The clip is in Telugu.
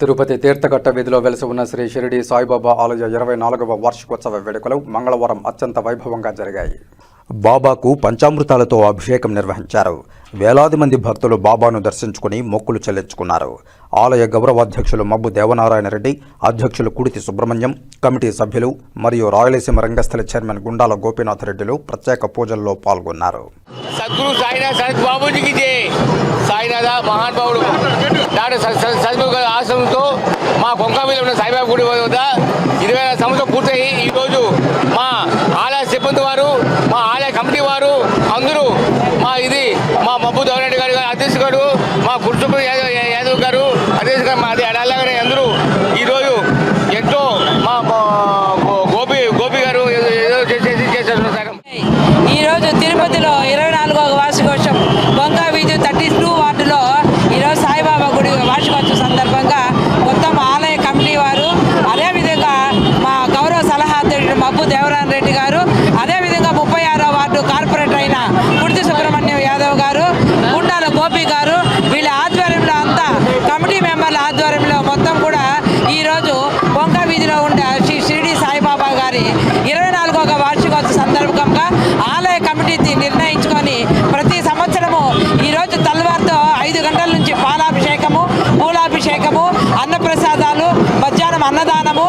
తిరుపతి తీర్థఘట్ట వీధిలో వెలసి ఉన్న శ్రీ షిరిడి సాయిబాబా ఆలయ ఇరవై నాలుగవ వార్షికోత్సవ వేడుకలు మంగళవారం అత్యంత వైభవంగా జరిగాయి. బాబాకు పంచామృతాలతో అభిషేకం నిర్వహించారు. వేలాది మంది భక్తులు బాబాను దర్శించుకుని మొక్కులు చెల్లించుకున్నారు. ఆలయ గౌరవాధ్యక్షులు మబ్బు దేవనారాయణ రెడ్డి అధ్యక్షులు కుడితి సుబ్రహ్మణ్యం కమిటీ సభ్యులు మరియు రాయలసీమ రంగస్థల చైర్మన్ గుండాల గోపీనాథ్ రెడ్డిలు ప్రత్యేక పూజల్లో పాల్గొన్నారు. సద్గురు సాయినాథ్ బాబుజీకి సాయినాథ డాక్టర్ స- ఆశ్రమంతో మా కొంకామీద ఉన్న సాయిబాబా గుడి వద్ద ఇరవై ఐదు సంవత్సరం పూర్తయి. ఈరోజు మా ఆలయ సిబ్బంది వారు మా ఆలయ కమిటీ వారు అందరూ మా ఇది మా మబ్బు దేవరెడ్డి గారు అధ్యక్షుడు గారు మా కుర్చుపు యాదవ్ గారు అధ్యక్షుడు గారు మాది అడాలగానే అందరూ ఈరోజు ఎంతో మా మా గో- గోపి గోపి గారు ఏదో ఏదో చేసేసి చేసేస్తున్నారు సార్ ఈరోజు తిరుపతిలో ఇరవై నాలుగవ వార్షికోత్సవం బొంగా వీధి థర్టీ టూ వార్డులో ఈరోజు సాయిబాబా గుడి వార్షికోత్సవం సందర్భంగా మొత్తం ఆలయ కమిటీ వారు అదేవిధంగా మా గౌరవ సలహాధ్యక్షుడు సత్యనారాయణ రెడ్డి గారు. అదేవిధంగా ముప్పై ఆరో వార్డు కార్పొరేటర్ అయిన కుర్తి సుబ్రహ్మణ్యం యాదవ్ గారు గుండాల గోపి గారు వీళ్ళ ఆధ్వర్యంలో అంతా కమిటీ మెంబర్ల ఆధ్వర్యంలో మొత్తం కూడా ఈరోజు బొంక వీధిలో ఉండే శ్రీ షిరిడి సాయిబాబా గారి ఇరవై నాలుగవ వార్షికోత్సవ సందర్భంగా ఆలయ కమిటీ నిర్ణయించుకొని ప్రతి సంవత్సరము ఈరోజు తల్వార్తో ఐదు గంటల నుంచి పాలాభిషేకము పూలాభిషేకము అన్నప్రసాదాలు మధ్యాహ్నం అన్నదానము